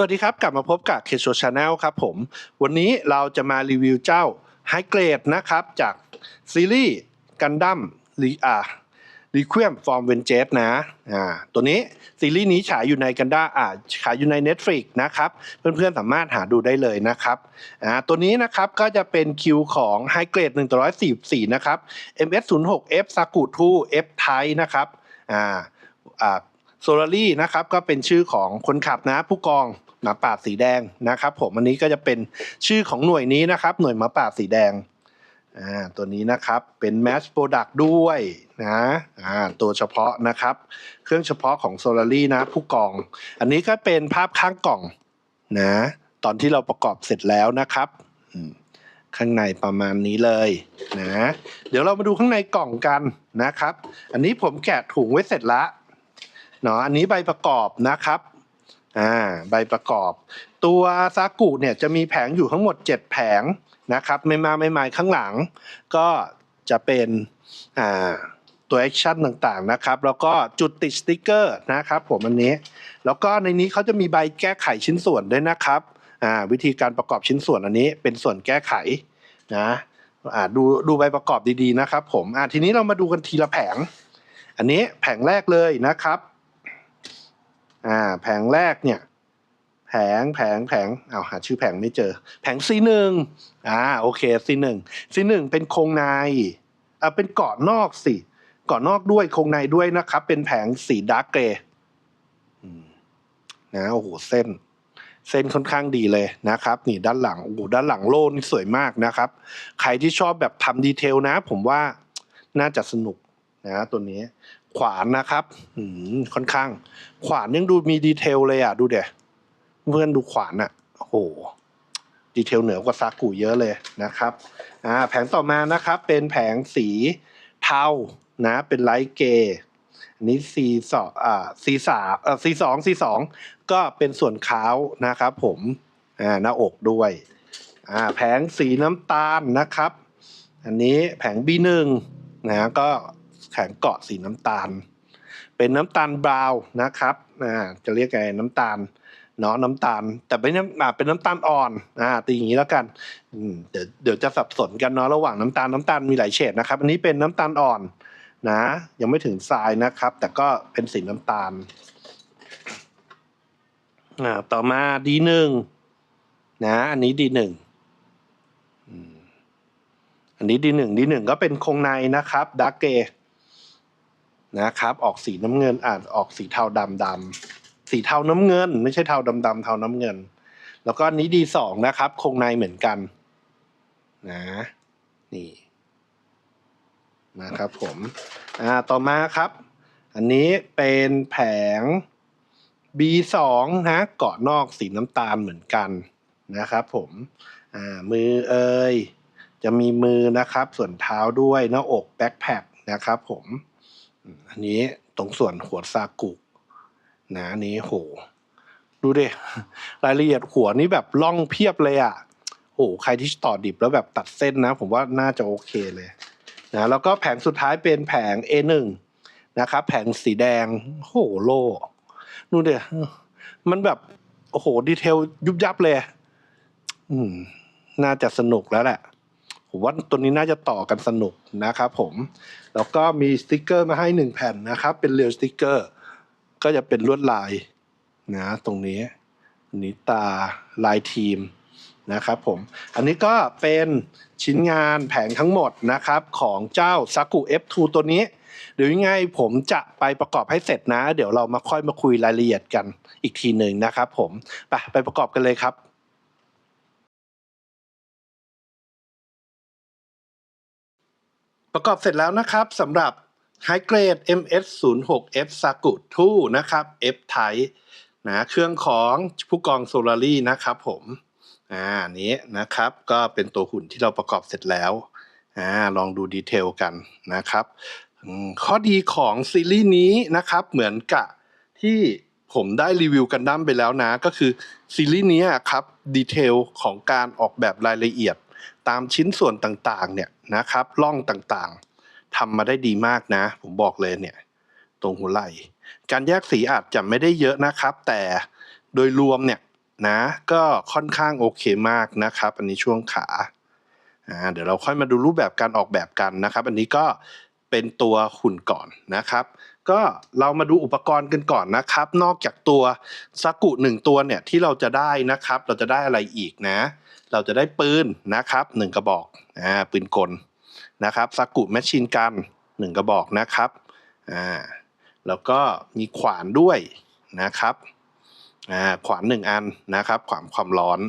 สวัสดีครับ กลับมาพบกับเคโชชาแนลครับผม วันนี้เราจะมารีวิวเจ้าไฮเกรดนะครับ จากซีรีส์กันดั้มรีอารีควีมฟอร์มเวนเจสนะอ่าตัวนี้ซีรีส์นี้ฉายอยู่ในกันด้าอ่าฉายอยู่ใน Netflix นะครับ เพื่อนๆสามารถหาดูได้เลยนะครับอ่าตัวนี้นะครับก็จะเป็นคิวของไฮเกรด144 นะครับ MS06F s a k u 2 F Type นะครับอ่าอ่า โซลารี่นะครับก็เป็นชื่อของคนขับนะผู้กองหมาป่าสีแดงนะครับ ผมอันนี้ก็จะเป็นชื่อของหน่วยนี้นะครับ หน่วยหมาป่าสีแดงอ่าตัวนี้นะครับเป็น Mass Product ด้วยนะอ่าตัวเฉพาะนะครับ เครื่องเฉพาะของโซลารี่นะผู้กอง อันนี้ก็เป็นภาพข้างกล่องนะตอนที่เราประกอบเสร็จแล้วนะครับข้างในประมาณนี้เลยนะเดี๋ยวเรามาดูข้างในกล่องกันนะครับ อันนี้ผมแกะถุงไว้เสร็จละ เนาะอันนี้ใบประกอบนะครับอ่าใบประกอบ ตัวซากุเนี่ยจะมีแผงอยู่ทั้งหมด 7 แผงนะครับไม่มาไม่มาข้างหลัง ก็จะเป็นอ่าตัวแอคชั่นต่างๆนะครับแล้วก็จุดติดสติ๊กเกอร์นะครับผมอันนี้ แล้วก็ในนี้เขาจะมีใบแก้ไขชิ้นส่วนด้วยนะครับอ่าวิธีการประกอบชิ้นส่วนอันนี้เป็นส่วนแก้ไขนะอ่าดูดูใบประกอบดีๆนะครับผมอ่าทีนี้เรามาดูกันทีละแผง อันนี้แผงแรกเลยนะครับ อ่าแผงแรกเนี่ยแผงแผงแผงเอาหาชื่อแผงไม่เจอ แผง C หนึ่งอ่าโอเค C หนึ่ง C หนึ่งเป็นโครงในอ่าเป็นเกาะนอกสิเกาะนอกด้วยโครงในด้วยนะครับ เป็นแผงสีดาร์กเกรย์นะโอ้โหเส้น เส้นค่อนข้างดีเลยนะครับ นี่ด้านหลังโอ้โหด้านหลังโล่นี่สวยมากนะครับ ใครที่ชอบแบบทำดีเทลนะ ผมว่าน่าจะสนุก นะตัวนี้ ขวานนะครับค่อนข้าง ขวานยังดูมีดีเทลเลยอะ ดูเดี๋ยเพื่อนดูขวานอะโอ้โหดีเทลเหนือกว่าซากุเยอะเลยนะครับอ่าแผงต่อมานะครับ เป็นแผงสีเทานะ เป็นไลท์เกย์อันนี้ C สองอ่า C สามเอ่อ C สอง C สองก็เป็นส่วนขาวนะครับ ผมอ่าหน้าอกด้วยอ่าแผงสีน้ำตาลนะครับ อันนี้แผง B1 นะก็ แผงเกาะสีน้ำตาล เป็นน้ำตาลบราวน์นะครับอ่าจะเรียกไงน้ำตาลเนาะน้ำตาล แต่เป็นน้ำเป็นน้ำตาลอ่อนอ่าตีอย่างนี้แล้วกันเดี๋ยวเดี๋ยวจะสับสนกันเนาะระหว่างน้ำตาลน้ำตาลมีหลายเฉดนะครับ อันนี้เป็นน้ำตาลอ่อนนะ ยังไม่ถึงทรายนะครับ แต่ก็เป็นสีน้ำตาลอ่าต่อมาดีหนึ่งนะ อันนี้ดีหนึ่งอันนี้ดีหนึ่งดีหนึ่งก็เป็นคงในนะครับดักเก นะครับ ออกสีน้ำเงินอานออกสีเทาดำดำสีเทาน้ำเงิน ไม่ใช่เทาดำดำเทาน้ำเงิน แล้วก็อันนี้ดีสองนะครับโครงในเหมือนกันนะนี่นะครับผมอ่าต่อมาครับ อันนี้เป็นแผง B2 นะเกาะนอกสีน้ำตาลเหมือนกันนะครับผมอ่ามือเอ่ยจะมีมือนะครับ ส่วนเท้าด้วยหน้าอกแบ็คแพคนะครับผม อันนี้ตรงส่วนหัวซากุนะอันนี้โห ดูดิรายละเอียดหัวนี่แบบล่องเพียบเลยอะโอ้ใครที่ต่อดิบแล้วแบบตัดเส้นนะ ผมว่าน่าจะโอเคเลยนะแล้วก็แผงสุดท้ายเป็นแผง A1 นะครับแผงสีแดงโหโล่ดูดิมันแบบ โอ้โห ดีเทลยุบยับเลย อืม น่าจะสนุกแล้วแหละ ผมว่าตัวนี้น่าจะต่อกันสนุกนะครับผม แล้วก็มีสติกเกอร์มาให้หนึ่งแผ่นนะครับ เป็นเรียวสติกเกอร์ ก็จะเป็นลวดลายนะตรงนี้นนี้ตาลายทีมนะครับผม อันนี้ก็เป็นชิ้นงานแผงทั้งหมดนะครับของเจ้า s a k u F2 ตัวนี้ เดี๋ยวยังไงผมจะไปประกอบให้เสร็จนะ เดี๋ยวเรามาค่อยมาคุยรายละเอียดกันอีกทีหนึ่งนะครับผม ไปไปประกอบกันเลยครับ ประกอบเสร็จแล้วนะครับสำหรับ High Grade MS 0 6 F s a k u 2นะครับ F Type นะเครื่องของผู้กองโซลารี่นะครับผมอ่านี้นะครับก็เป็นตัวหุ่นที่เราประกอบเสร็จแล้วอ่าลองดูดีเทลกันนะครับ ข้อดีของซีรีส์นี้นะครับเหมือนกับที่ผมได้รีวิวกันดั้มไปแล้วนะ ก็คือซีรีส์นี้ครับดีเทลของการออกแบบรายละเอียด ตามชิ้นส่วนต่างๆเนี่ย นะครับร่องต่างๆทำมาได้ดีมากนะ ผมบอกเลยเนี่ย ตรงหัวไหล่การแยกสีอาจจะไม่ได้เยอะนะครับ แต่โดยรวมเนี่ยนะก็ค่อนข้างโอเคมากนะครับ อันนี้ช่วงขาอ่าเดี๋ยวเราค่อยมาดูรูปแบบการออกแบบกันนะครับ อันนี้ก็เป็นตัวหุ่นก่อนนะครับ ก็เรามาดูอุปกรณ์กันก่อนนะครับ นอกจากตัวซากุหนึ่งตัวเนี่ยที่เราจะได้นะครับ เราจะได้อะไรอีกนะ เราจะได้ปืนนะครับหนึ่งกระบอกอ่าปืนกลนะครับซากุแมชชีนกันหนึ่งกระบอกนะครับอ่าแล้วก็มีขวานด้วยนะครับอ่าขวานหนึ่งอันนะครับขวานความร้อน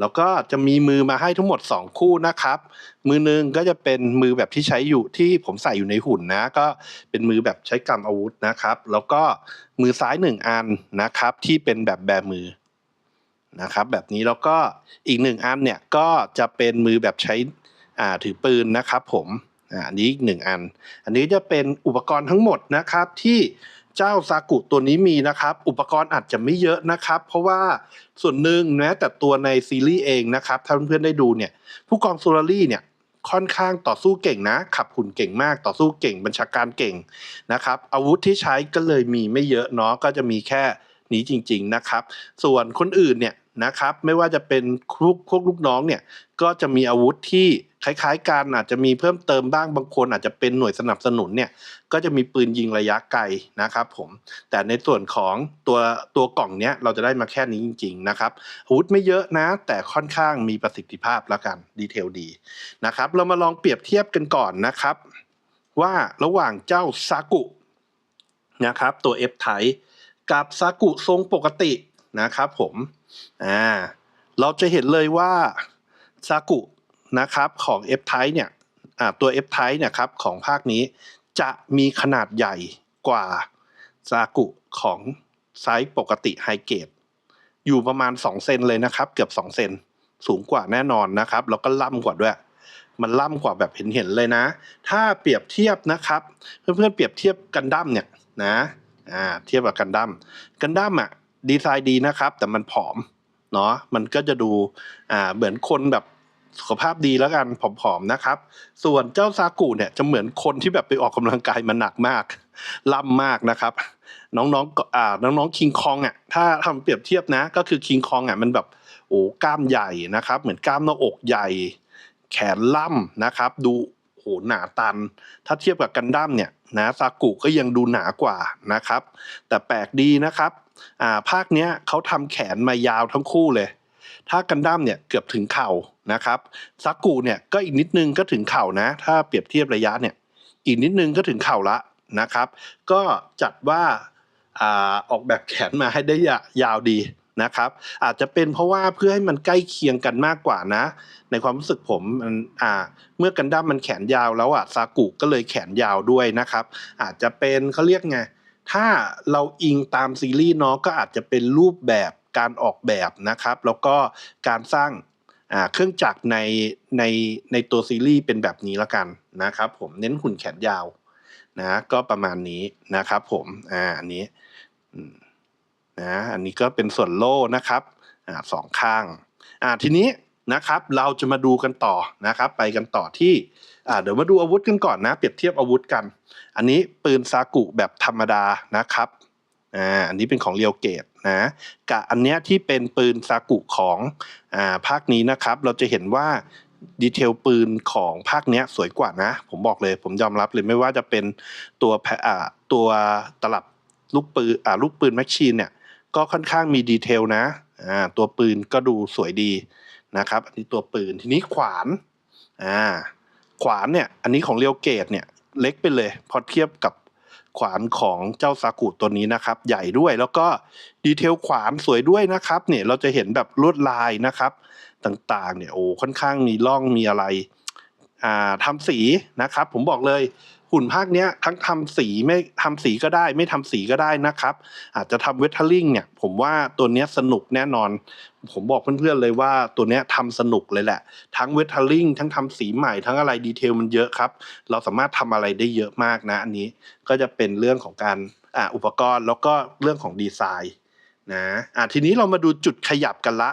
แล้วก็จะมีมือมาให้ทั้งหมด 2 คู่นะครับ มือหนึ่งก็จะเป็นมือแบบที่ใช้อยู่ที่ผมใส่อยู่ในหุ่นนะก็เป็นมือแบบใช้กำอาวุธนะครับ แล้วก็มือซ้ายหนึ่งอันนะครับที่เป็นแบบแบมือ นะครับแบบนี้แล้วก็อีกหนึ่งอันเนี่ยก็จะเป็นมือแบบใช้ถือปืนนะครับผมอันนี้อีกหนึ่งอัน อันนี้จะเป็นอุปกรณ์ทั้งหมดนะครับที่เจ้าซากุตัวนี้มีนะครับ อุปกรณ์อาจจะไม่เยอะนะครับ เพราะว่าส่วนหนึ่งแม้แต่ตัวในซีรีส์เองนะครับ ถ้าเพื่อนๆได้ดูเนี่ย ผู้กองโซลารี่เนี่ยค่อนข้างต่อสู้เก่งนะ ขับหุ่นเก่งมาก ต่อสู้เก่ง บัญชาการเก่งนะครับ อาวุธที่ใช้ก็เลยมีไม่เยอะเนาะก็จะมีแค่ นี้จริง ๆนะครับ ส่วนคนอื่นเนี่ยนะครับไม่ว่าจะเป็นลูกพวกลูกน้องเนี่ยก็จะมีอาวุธที่คล้าย ๆกันอาจจะมีเพิ่มเติมบ้างบางคน อาจจะเป็นหน่วยสนับสนุนเนี่ยก็จะมีปืนยิงระยะไกลนะครับผมแต่ในส่วนของตัวตัวกล่องเนี้ยเราจะได้มาแค่นี้จริง ๆนะครับอาวุธไม่เยอะนะ แต่ค่อนข้างมีประสิทธิภาพแล้วกันดีเทลดีนะครับเรามาลองเปรียบเทียบกันก่อนนะครับ ว่าระหว่างเจ้าซากุนะครับตัว F ไท กับซากุทรงปกตินะครับผมอ่าเราจะเห็นเลยว่าซากุนะครับของ F ไทเนี่ยอ่าตัว F ไทเนี่ยครับของภาคนี้จะมีขนาดใหญ่กว่าซากุของไซส์ปกติไฮเกรดอยู่ประมาณ 2 เซนเลยนะครับ เกือบ 2 เซนสูงกว่าแน่นอนนะครับ แล้วก็ล่ำกว่าด้วย มันล่ำกว่าแบบเห็นๆเลยนะ ถ้าเปรียบเทียบนะครับ เพื่อนๆเปรียบเทียบกันดั้มเนี่ยนะ อ่าเทียบกับกันดั้มกันดั้มอะดีไซน์ดีนะครับ แต่มันผอมเนาะมันก็จะดูอ่าเหมือนคนแบบสุขภาพดีแล้วกันผอมๆนะครับ ส่วนเจ้าซากุเนี่ยจะเหมือนคนที่แบบไปออกกำลังกายมาหนักมากล่ำมากนะครับ น้องๆอ่าน้องๆคิงคองอะถ้าทำเปรียบเทียบนะก็คือคิงคองอะมันแบบโอ้กล้ามใหญ่นะครับ เหมือนกล้ามหน้าอกใหญ่ แขนล่ำนะครับ ดู โหหนาตัน ถ้าเทียบกับกันดั้มเนี่ยนะซากุก็ยังดูหนากว่านะครับ แต่แปลกดีนะครับอ่าภาคเนี้ยเขาทำแขนมายาวทั้งคู่เลย ถ้ากันดั้มเนี่ยเกือบถึงเข่านะครับซากุเนี่ยก็อีกนิดนึงก็ถึงเข่านะ ถ้าเปรียบเทียบระยะเนี่ยอีกนิดนึงก็ถึงเข่าละนะครับ ก็จัดว่าอ่าออกแบบแขนมาให้ได้ยายาวดี นะครับ อาจจะเป็นเพราะว่าเพื่อให้มันใกล้เคียงกันมากกว่านะ ในความรู้สึกผมมันอ่า เมื่อกันดั้มมันแขนยาวแล้วอะซากุก็เลยแขนยาวด้วยนะครับ อาจจะเป็นเขาเรียกไงถ้าเราอิงตามซีรีส์เนาะก็อาจจะเป็นรูปแบบการออกแบบนะครับ แล้วก็การสร้างเครื่องจักรในในในตัวซีรีส์เป็นแบบนี้ละกันนะครับ ผมเน้นหุ่นแขนยาวนะก็ประมาณนี้นะครับ ผมอ่าอันนี้ นะอันนี้ก็เป็นส่วนโล่นะครับอ่าสองข้างอ่าทีนี้นะครับเราจะมาดูกันต่อนะครับ ไปกันต่อที่อ่าเดี๋ยวมาดูอาวุธกันก่อนนะ เปรียบเทียบอาวุธกัน อันนี้ปืนซากุแบบธรรมดานะครับอ่าอันนี้เป็นของเรียวเกตนะกับอันเนี้ยที่เป็นปืนซากุของอ่าภาคนี้นะครับ เราจะเห็นว่าดีเทลปืนของภาคเนี้ยสวยกว่านะ ผมบอกเลย ผมยอมรับเลยไม่ว่าจะเป็นตัวแพอ่าตัวตลับลูกปืนอ่าลูกปืนแมชชีนเนี่ย ก็ค่อนข้างมีดีเทลนะอ่าตัวปืนก็ดูสวยดีนะครับอันนี้ตัวปืนทีนี้ขวานอ่าขวานเนี่ยอันนี้ของเรียวเกตเนี่ยเล็กไปเลยพอเทียบกับขวานของเจ้าซากุตัวนี้นะครับ ใหญ่ด้วยแล้วก็ดีเทลขวานสวยด้วยนะครับเนี่ยเราจะเห็นแบบลวดลายนะครับ ต่างๆเนี่ยโอ้ค่อนข้างมีร่องมีอะไรอ่าทำสีนะครับ ผมบอกเลย หุ่นภาคเนี้ยทั้งทำสีไม่ทำสีก็ได้ ไม่ทำสีก็ได้นะครับ อาจจะทำเวทเทอร์ลิงเนี่ย ผมว่าตัวเนี้ยสนุกแน่นอน ผมบอกเพื่อนๆเลยว่าตัวเนี้ยทำสนุกเลยแหละ ทั้งเวทเทอร์ลิงทั้งทำสีใหม่ทั้งอะไรดีเทลมันเยอะครับ เราสามารถทำอะไรได้เยอะมากนะอันนี้ก็จะเป็นเรื่องของการอ่าอุปกรณ์แล้วก็เรื่องของดีไซน์นะอ่าทีนี้เรามาดูจุดขยับกันละ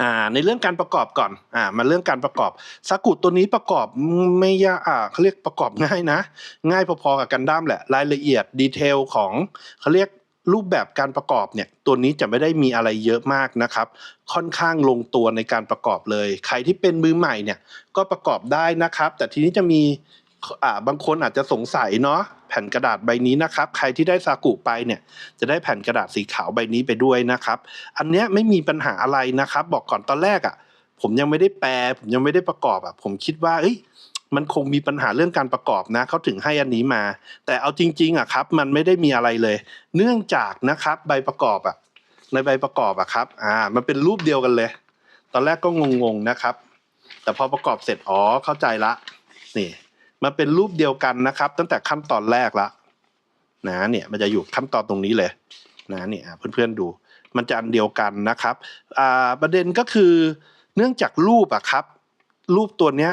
อ่าในเรื่องการประกอบก่อนอ่ามาเรื่องการประกอบซากุตัวนี้ประกอบไม่ยากอ่าเขาเรียกประกอบง่ายนะ ง่ายพอๆกับกันดั้มแหละรายละเอียดดีเทลของเขาเรียกรูปแบบการประกอบเนี่ยตัวนี้จะไม่ได้มีอะไรเยอะมากนะครับ ค่อนข้างลงตัวในการประกอบเลย ใครที่เป็นมือใหม่เนี่ยก็ประกอบได้นะครับ แต่ทีนี้จะมี อ่าบางคนอาจจะสงสัยเนาะแผ่นกระดาษใบนี้นะครับ ใครที่ได้ซากุไปเนี่ย จะได้แผ่นกระดาษสีขาวใบนี้ไปด้วยนะครับ อันเนี้ยไม่มีปัญหาอะไรนะครับ บอกก่อนตอนแรกอะ ผมยังไม่ได้แปล ผมยังไม่ได้ประกอบอะ ผมคิดว่าเอ้ยมันคงมีปัญหาเรื่องการประกอบนะเขาถึงให้อันนี้มา แต่เอาจริงๆอะครับ มันไม่ได้มีอะไรเลย เนื่องจากนะครับ ใบประกอบอะ ในใบประกอบอะครับ อ่า มันเป็นรูปเดียวกันเลย ตอนแรกก็งงๆนะครับ แต่พอประกอบเสร็จอ๋อเข้าใจละนี่ มันเป็นรูปเดียวกันนะครับ ตั้งแต่ขั้นตอนแรกละนะเนี่ยมันจะอยู่ขั้นตอนตรงนี้เลยนะเนี่ยเพื่อนๆดู มันจะอันเดียวกันนะครับอ่าประเด็นก็คือเนื่องจากรูปอะครับ รูปตัวเนี้ย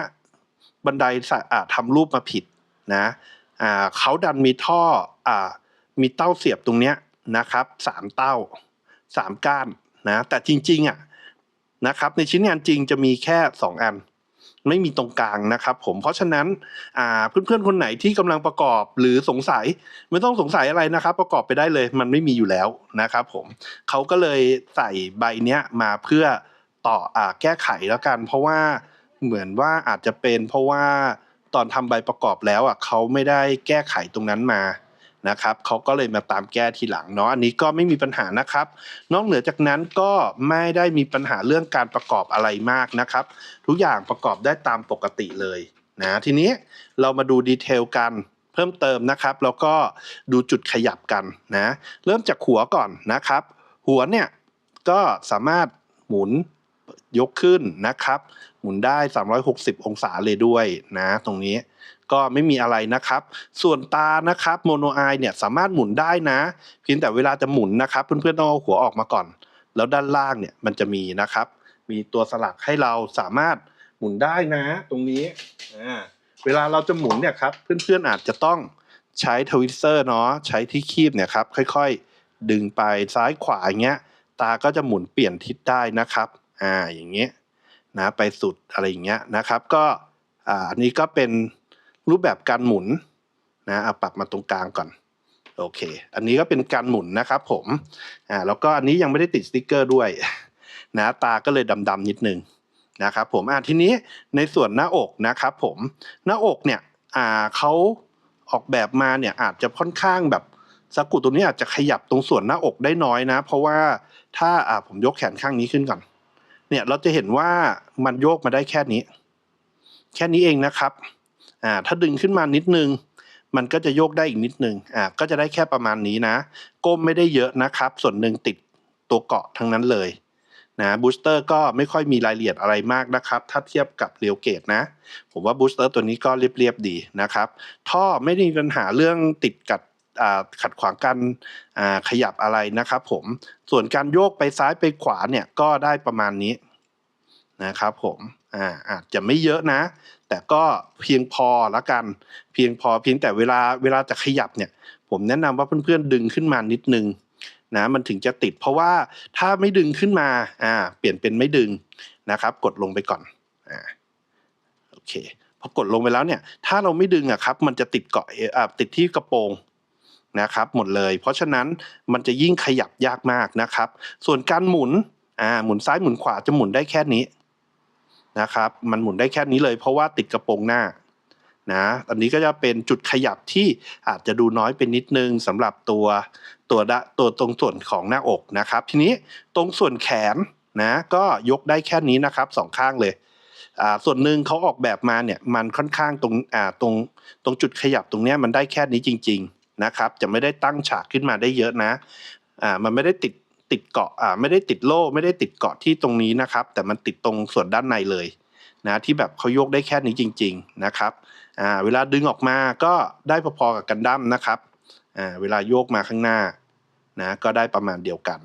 บันไดอ่าทำรูปมาผิดนะอ่าเขาดันมีท่ออ่ามีเต้าเสียบตรงเนี้ยนะครับสามเต้าสามก้านนะแต่จริงๆอะนะครับในชิ้นงานจริงจะมีแค่สองอัน ไม่มีตรงกลางนะครับผมเพราะฉะนั้นอ่าเพื่อนๆคนไหนที่กำลังประกอบหรือสงสัยไม่ต้องสงสัยอะไรนะครับ ประกอบไปได้เลย มันไม่มีอยู่แล้วนะครับผมเขาก็เลยใส่ใบเนี้ยมาเพื่อต่ออ่าแก้ไขแล้วกัน เพราะว่าเหมือนว่าอาจจะเป็นเพราะว่าตอนทำใบประกอบแล้วอะเขาไม่ได้แก้ไขตรงนั้นมา นะครับเขาก็เลยมาตามแก้ทีหลังเนาะอันนี้ก็ไม่มีปัญหานะครับ นอกเหนือจากนั้นก็ไม่ได้มีปัญหาเรื่องการประกอบอะไรมากนะครับ ทุกอย่างประกอบได้ตามปกติเลยนะทีนี้เรามาดูดีเทลกันเพิ่มเติมนะครับ แล้วก็ดูจุดขยับกันนะเริ่มจากหัวก่อนนะครับ หัวเนี่ยก็สามารถหมุนยกขึ้นนะครับ หมุนได้ 360 องศาเลยด้วยนะ ตรงนี้ ก็ไม่มีอะไรนะครับ ส่วนตานะครับโมโนไอเนี่ยสามารถหมุนได้นะ เพียงแต่เวลาจะหมุนนะครับ เพื่อนๆต้องเอาหัวออกมาก่อน แล้วด้านล่างเนี่ยมันจะมีนะครับ มีตัวสลักให้เราสามารถหมุนได้นะ ตรงนี้อ่าเวลาเราจะหมุนเนี่ยครับเพื่อนๆอาจจะต้องใช้ทวิสเตอร์เนาะใช้ที่คีบเนี่ยครับค่อยๆ ดึงไปซ้ายขวาอย่างเงี้ยตาก็จะหมุนเปลี่ยนทิศได้นะครับอ่าอย่างเงี้ยนะไปสุดอะไรอย่างเงี้ยนะครับ ก็อ่าอันนี้ก็เป็น รูปแบบการหมุนนะเอาปรับมาตรงกลางก่อนโอเค อันนี้ก็เป็นการหมุนนะครับผมอ่าแล้วก็อันนี้ยังไม่ได้ติดสติกเกอร์ด้วยนะตาก็เลยดำๆนิดนึงนะครับผมอ่าทีนี้ในส่วนหน้าอกนะครับผมหน้าอกเนี่ยอ่าเขาออกแบบมาเนี่ยอาจจะค่อนข้างแบบสกุตัวนี้อาจจะขยับตรงส่วนหน้าอกได้น้อยนะ เพราะว่าถ้าอ่าผมยกแขนข้างนี้ขึ้นก่อน เนี่ยเราจะเห็นว่ามันโยกมาได้แค่นี้ แค่นี้เองนะครับ อ่าถ้าดึงขึ้นมานิดนึง มันก็จะโยกได้อีกนิดนึงอ่าก็จะได้แค่ประมาณนี้นะ ก้มไม่ได้เยอะนะครับ ส่วนหนึ่งติดตัวเกาะทั้งนั้นเลยนะบูสเตอร์ก็ไม่ค่อยมีรายละเอียดอะไรมากนะครับ ถ้าเทียบกับเรียวเกตนะ ผมว่าบูสเตอร์ตัวนี้ก็เรียบๆดีนะครับ ท่อไม่ได้มีปัญหาเรื่องติดกัดอ่าขัดขวางการอ่าขยับอะไรนะครับผมส่วนการโยกไปซ้ายไปขวาเนี่ยก็ได้ประมาณนี้นะครับผมอ่าอาจจะไม่เยอะนะ แต่ก็เพียงพอละกัน เพียงพอเพียงแต่เวลาเวลาจะขยับเนี่ย ผมแนะนำว่าเพื่อนๆดึงขึ้นมานิดนึงนะมันถึงจะติดเพราะว่าถ้าไม่ดึงขึ้นมาอ่าเปลี่ยนเป็นไม่ดึงนะครับ กดลงไปก่อนอ่าโอเคพอกดลงไปแล้วเนี่ย ถ้าเราไม่ดึงอะครับ มันจะติดเกาะเออ่าติดที่กระโปรงนะครับ หมดเลย เพราะฉะนั้นมันจะยิ่งขยับยากมากนะครับ ส่วนการหมุนอ่าหมุนซ้ายหมุนขวาจะหมุนได้แค่นี้ นะครับ มันหมุนได้แค่นี้เลย เพราะว่าติดกระโปรงหน้านะอันนี้ก็จะเป็นจุดขยับที่อาจจะดูน้อยเป็นนิดนึงสำหรับตัวตัวตัวตรงส่วนของหน้าอกนะครับ ทีนี้ตรงส่วนแขนนะก็ยกได้แค่นี้นะครับสองข้างเลยส่วนหนึ่งเขาออกแบบมาเนี่ยมันค่อนข้างตรงตรงตรงจุดขยับตรงนี้มันได้แค่นี้จริง ๆนะครับ จะไม่ได้ตั้งฉากขึ้นมาได้เยอะนะมันไม่ได้ติด ติดเกาะอ่าไม่ได้ติดโล่ไม่ได้ติดเกาะที่ตรงนี้นะครับ แต่มันติดตรงส่วนด้านในเลยนะที่แบบเขายกได้แค่นี้จริง ๆนะครับอ่าเวลาดึงออกมาก็ได้พอๆกับกันดั้มนะครับอ่าเวลาโยกมาข้างหน้านะก็ได้ประมาณเดียวกัน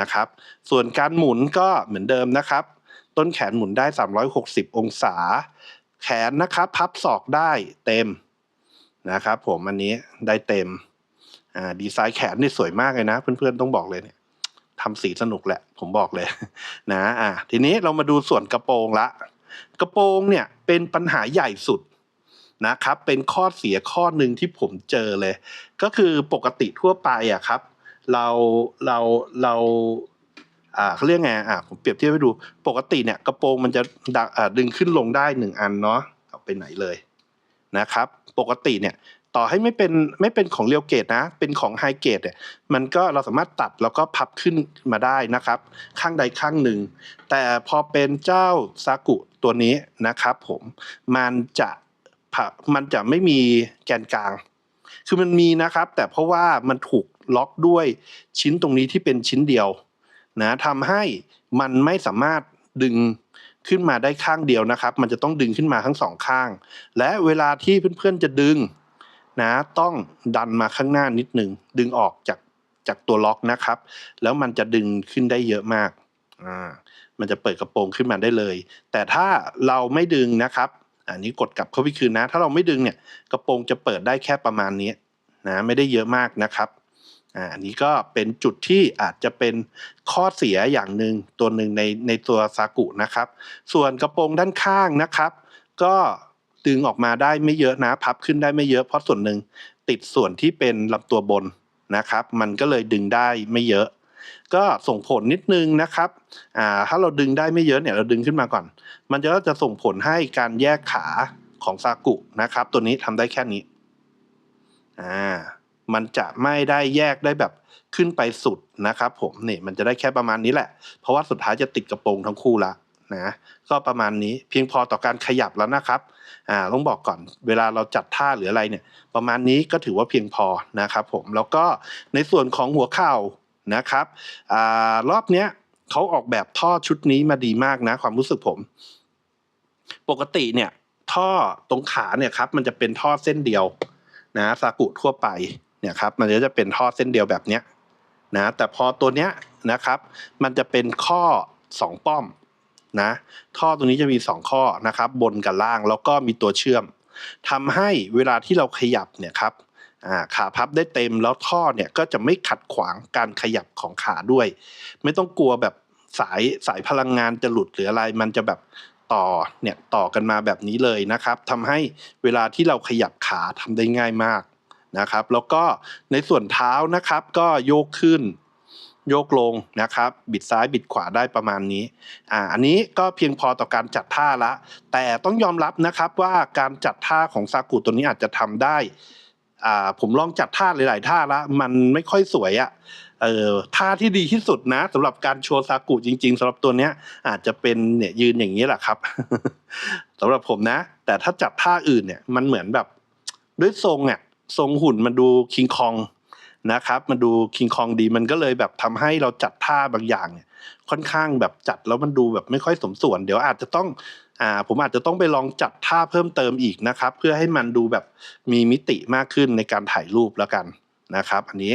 นะครับ ส่วนการหมุนก็เหมือนเดิมนะครับ ต้นแขนหมุนได้ 360 องศา แขนนะครับพับศอกได้เต็มนะครับ ผมอันนี้ได้เต็มอ่าดีไซน์แขนนี่สวยมากเลยนะ เพื่อนๆต้องบอกเลยเนี่ย ทำสีสนุกแหละ ผมบอกเลยนะอะทีนี้เรามาดูส่วนกระโปรงละ กระโปรงเนี่ยเป็นปัญหาใหญ่สุดนะครับ เป็นข้อเสียข้อหนึ่งที่ผมเจอเลย ก็คือปกติทั่วไปอะครับ เราเราเราอ่าเขาเรียกไงอ่าผมเปรียบเทียบให้ดูปกติเนี่ยกระโปรงมันจะดึงขึ้นลงได้หนึ่งอันเนาะเอาไปไหนเลยนะครับ ปกติเนี่ย ต่อให้ไม่เป็นไม่เป็นของเรียวเกตนะ เป็นของไฮเกตเนี่ยมันก็เราสามารถตัดแล้วก็พับขึ้นมาได้นะครับ ข้างใดข้างหนึ่ง แต่พอเป็นเจ้าซากุตัวนี้นะครับผมมันจะมันจะไม่มีแกนกลาง คือมันมีนะครับ แต่เพราะว่ามันถูกล็อกด้วยชิ้นตรงนี้ที่เป็นชิ้นเดียวนะทำให้มันไม่สามารถดึงขึ้นมาได้ข้างเดียวนะครับ มันจะต้องดึงขึ้นมาทั้งสองข้าง และเวลาที่เพื่อนๆจะดึง นะต้องดันมาข้างหน้านิดหนึ่งดึงออกจากจากตัวล็อกนะครับ แล้วมันจะดึงขึ้นได้เยอะมากอ่ามันจะเปิดกระโปรงขึ้นมาได้เลย แต่ถ้าเราไม่ดึงนะครับอันนี้กดกลับเข้าไปคืนนะ ถ้าเราไม่ดึงเนี่ยกระโปรงจะเปิดได้แค่ประมาณนี้นะไม่ได้เยอะมากนะครับอ่าอันนี้ก็เป็นจุดที่อาจจะเป็นข้อเสียอย่างหนึ่งตัวหนึ่งในในตัวซากุนะครับ ส่วนกระโปรงด้านข้างนะครับ ก็ ดึงออกมาได้ไม่เยอะนะพับขึ้นได้ไม่เยอะเพราะส่วนหนึ่งติดส่วนที่เป็นลำตัวบนนะครับ มันก็เลยดึงได้ไม่เยอะ ก็ส่งผลนิดนึงนะครับอ่าถ้าเราดึงได้ไม่เยอะเนี่ยเราดึงขึ้นมาก่อน มันจะก็จะส่งผลให้การแยกขาของซากุนะครับ ตัวนี้ทำได้แค่นี้อ่ามันจะไม่ได้แยกได้แบบขึ้นไปสุดนะครับ ผมนี่มันจะได้แค่ประมาณนี้แหละ เพราะว่าสุดท้ายจะติดกระโปรงทั้งคู่ละ นะก็ประมาณนี้เพียงพอต่อการขยับแล้วนะครับอ่าต้องบอกก่อนเวลาเราจัดท่าหรืออะไรเนี่ย ประมาณนี้ก็ถือว่าเพียงพอนะครับผมแล้วก็ในส่วนของหัวเข่านะครับอ่ารอบเนี้ยเขาออกแบบท่อชุดนี้มาดีมากนะ ความรู้สึกผม ปกติเนี่ย ท่อตรงขาเนี่ยครับ มันจะเป็นท่อเส้นเดียว นะซากุทั่วไปเนี่ยครับ มันก็จะเป็นท่อเส้นเดียวแบบเนี้ยนะแต่พอตัวเนี้ยนะครับ มันจะเป็นข้อสองป้อม นะท่อตรงนี้จะมีสองข้อนะครับบนกับล่างแล้วก็มีตัวเชื่อมทำให้เวลาที่เราขยับเนี่ยครับขาพับได้เต็มแล้วท่อเนี่ยก็จะไม่ขัดขวางการขยับของขาด้วย ไม่ต้องกลัวแบบสายสายพลังงานจะหลุดหรืออะไร มันจะแบบต่อเนี่ยต่อกันมาแบบนี้เลยนะครับทำให้เวลาที่เราขยับขาทำได้ง่ายมากนะครับ แล้วก็ในส่วนเท้านะครับก็โยกขึ้น โยกลงนะครับ บิดซ้ายบิดขวาได้ประมาณนี้อ่าอันนี้ก็เพียงพอต่อการจัดท่าละ แต่ต้องยอมรับนะครับว่าการจัดท่าของซากุตัวนี้อาจจะทำได้อ่าผมลองจัดท่าหลาย ๆ ท่าละมันไม่ค่อยสวยอะ่ะเออท่าที่ดีที่สุดนะสำหรับการโชว์ซากุจริง ๆสำหรับตัวเนี้ย อาจจะเป็นเนี่ยยืนอย่างนี้แหละครับสำหรับผมนะ แต่ถ้าจับท่าอื่นเนี่ยมันเหมือนแบบด้วยทรงเนี่ยทรงหุ่นมันดูคิงคอง นะครับมันดูคิงคองดีมันก็เลยแบบทำให้เราจัดท่าบางอย่างเนี่ยค่อนข้างแบบจัดแล้วมันดูแบบไม่ค่อยสมส่วน เดี๋ยวอาจจะต้องอ่าผมอาจจะต้องไปลองจัดท่าเพิ่มเติมอีกนะครับ เพื่อให้มันดูแบบมีมิติมากขึ้นในการถ่ายรูปแล้วกันนะครับ อันนี้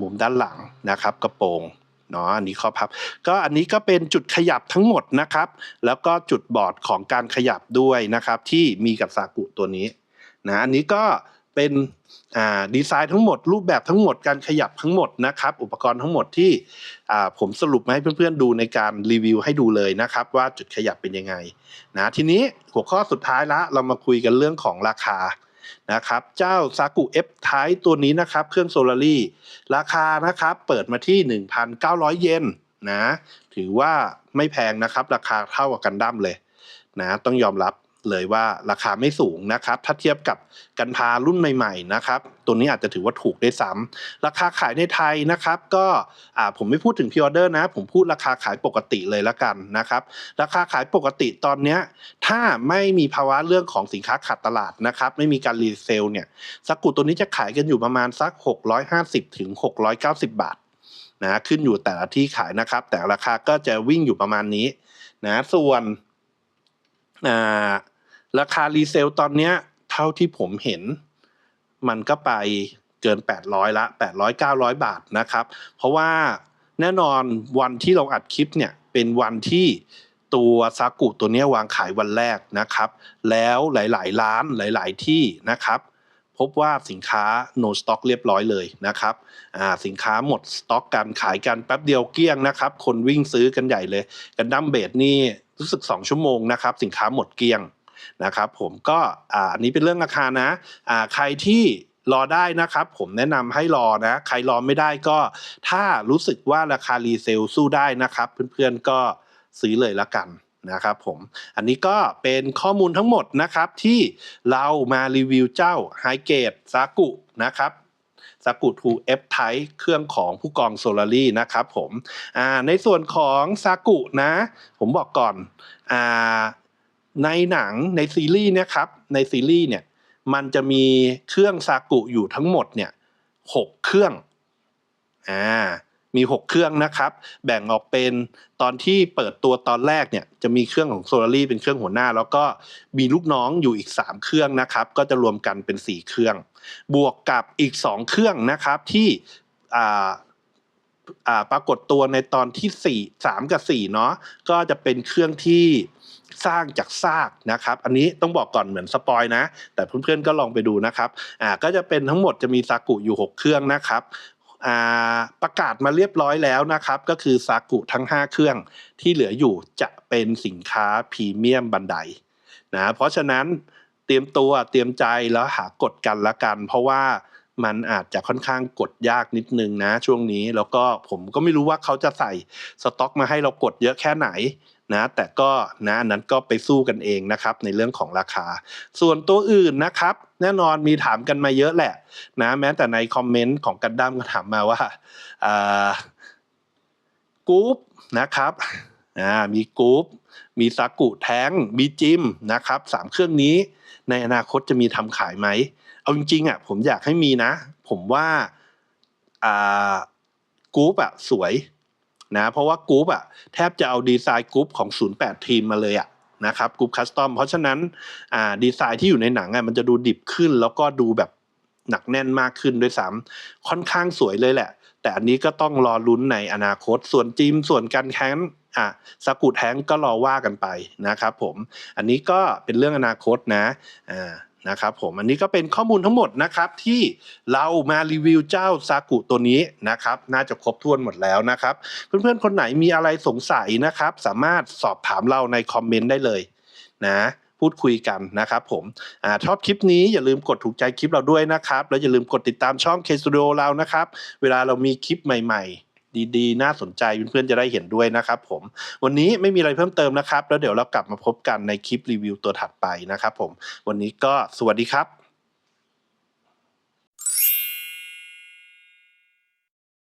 มุมด้านหลังนะครับกระโปรงเนาะอันนี้ข้อพับ ก็อันนี้ก็เป็นจุดขยับทั้งหมดนะครับ แล้วก็จุดบอร์ดของการขยับด้วยนะครับ ที่มีกับซากุตัวนี้นะอันนี้ก็ เป็นดีไซน์ทั้งหมด รูปแบบทั้งหมดการขยับทั้งหมดนะครับ อุปกรณ์ทั้งหมดที่ผมสรุปมาให้เพื่อนๆดูในการรีวิวให้ดูเลยนะครับ ว่าจุดขยับเป็นยังไงนะทีนี้หัวข้อสุดท้ายละ เรามาคุยกันเรื่องของราคานะครับเจ้าซากุ F ท้ายตัวนี้นะครับ เครื่องโซลารี่ราคานะครับเปิดมาที่ 1,900 เยนนะถือว่าไม่แพงนะครับ ราคาเท่ากับกันดั้มเลยนะต้องยอมรับ เลยว่าราคาไม่สูงนะครับ ถ้าเทียบกับกันพารุ่นใหม่ๆนะครับ ตัวนี้อาจจะถือว่าถูกได้ซ้ำราคาขายในไทยนะครับ ก็ผมไม่พูดถึงพิออเดอร์นะ ผมพูดราคาขายปกติเลยละกันนะครับ ราคาขายปกติตอนนี้ถ้าไม่มีภาวะเรื่องของสินค้าขาดตลาดนะครับ ไม่มีการรีเซลเนี่ยสกุลตัวนี้จะขายกันอยู่ประมาณสัก 650ถึง690 บาทนะขึ้นอยู่แต่ละที่ขายนะครับ แต่ราคาก็จะวิ่งอยู่ประมาณนี้นะส่วนอ่า ราคารีเซลตอนเนี้ย เท่าที่ผมเห็น มันก็ไปเกิน 800 ละ 800 900 บาทนะครับ เพราะว่าแน่นอนวันที่เราอัดคลิปเนี่ย เป็นวันที่ตัวซากุตัวเนี้ยวางขายวันแรกนะครับ แล้วหลาย ๆ ร้านหลาย ๆ ที่นะครับ พบว่าสินค้า no stock เรียบร้อยเลยนะครับสินค้าหมดสต็อกกันขายกันแป๊บเดียวเกลี้ยงนะครับ คนวิ่งซื้อกันใหญ่เลย กันดั้มเบดนี่รู้สึก 2 ชั่วโมงนะครับ สินค้าหมดเกลี้ยง นะครับผมก็อันนี้เป็นเรื่องราคานะใครที่รอได้นะครับผมแนะนำให้รอนะใครรอไม่ได้ก็ ถ้ารู้สึกว่าราคารีเซลสู้ได้นะครับ เพื่อนๆก็ซื้อเลยละกันนะครับผมอันนี้ก็เป็นข้อมูลทั้งหมดนะครับที่เรามารีวิวเจ้าไฮเกตซากุนะครับซากุ 2F Type เครื่องของผู้กองโซลารีนะครับผมในส่วนของซากุนะ ผมบอกก่อนอ่า ในหนังในซีรีส์เนะครับในซีรีส์เนี่ยมันจะมีเครื่องซากุอยู่ทั้งหมดเนี่ยหกเครื่องอ่ามีหกเครื่องนะครับ แบ่งออกเป็นตอนที่เปิดตัวตอนแรกเนี่ยจะมีเครื่องของโซลารีเป็นเครื่องหัวหน้า แล้วก็มีลูกน้องอยู่อีก 3 เครื่องนะครับ ก็จะรวมกันเป็น 4 เครื่อง บวกกับอีก 2 เครื่องนะครับที่อ่าปรากฏตัวในตอนที่ 4 3 กับ4เนาะก็จะเป็นเครื่องที่ สร้างจากซากนะครับอันนี้ต้องบอกก่อนเหมือนสปอยนะ แต่เพื่อนๆก็ลองไปดูนะครับอ่าก็จะเป็นทั้งหมดจะมีซากุอยู่ 6 เครื่องนะครับประกาศมาเรียบร้อยแล้วนะครับ ก็คือซากุทั้ง 5 เครื่องที่เหลืออยู่จะเป็นสินค้าพรีเมียมบันไดนะเพราะฉะนั้นเตรียมตัวเตรียมใจแล้วหากดกันละกัน เพราะว่า มันอาจจะค่อนข้างกดยากนิดนึงนะ ช่วงนี้แล้วก็ผมก็ไม่รู้ว่าเขาจะใส่สต็อกมาให้เรากดเยอะแค่ไหนนะแต่ก็นะนั้นก็ไปสู้กันเองนะครับในเรื่องของราคา ส่วนตัวอื่นนะครับ แน่นอนมีถามกันมาเยอะแหละนะแม้แต่ในคอมเมนต์ของกันดั้มก็ถามมาว่ากรุ๊ปนะครับมีกรุ๊ปมีซากุแท้งมีจิมนะครับสามเครื่องนี้ในอนาคตจะมีทำขายไหม เอาจริงๆอะผมอยากให้มีนะ ผมว่าอ่ากรุ๊ปอะสวยนะเพราะว่ากรุ๊ปอะแทบจะเอาดีไซน์กรุ๊ปของ 08 ทีมมาเลยอะนะครับกรุ๊ปคัสตอมเพราะฉะนั้นอ่าดีไซน์ที่อยู่ในหนังอะมันจะดูดิบขึ้น แล้วก็ดูแบบหนักแน่นมากขึ้นด้วยซ้ำค่อนข้างสวยเลยแหละ แต่อันนี้ก็ต้องรอลุ้นในอนาคตส่วนจิมส่วนการแข่งอะสกุดแฮงก็รอว่ากันไปนะครับผม อันนี้ก็เป็นเรื่องอนาคตนะอ่า นะครับผมอันนี้ก็เป็นข้อมูลทั้งหมดนะครับที่เรามารีวิวเจ้าซากุตัวนี้นะครับน่าจะครบถ้วนหมดแล้วนะครับ เพื่อนๆคนไหนมีอะไรสงสัยนะครับ สามารถสอบถามเราในคอมเมนต์ได้เลยนะพูดคุยกันนะครับผมอชอบคลิปนี้อย่าลืมกดถูกใจคลิปเราด้วยนะครับ แล้วอย่าลืมกดติดตามช่อง K Studio เรานะครับ เวลาเรามีคลิปใหม่ ๆ ดีๆ น่าสนใจเพื่อนๆจะได้เห็นด้วยนะครับผม วันนี้ไม่มีอะไรเพิ่มเติมนะครับ แล้วเดี๋ยวเรากลับมาพบกันในคลิปรีวิวตัวถัดไปนะครับผม วันนี้ก็สวัสดีครับ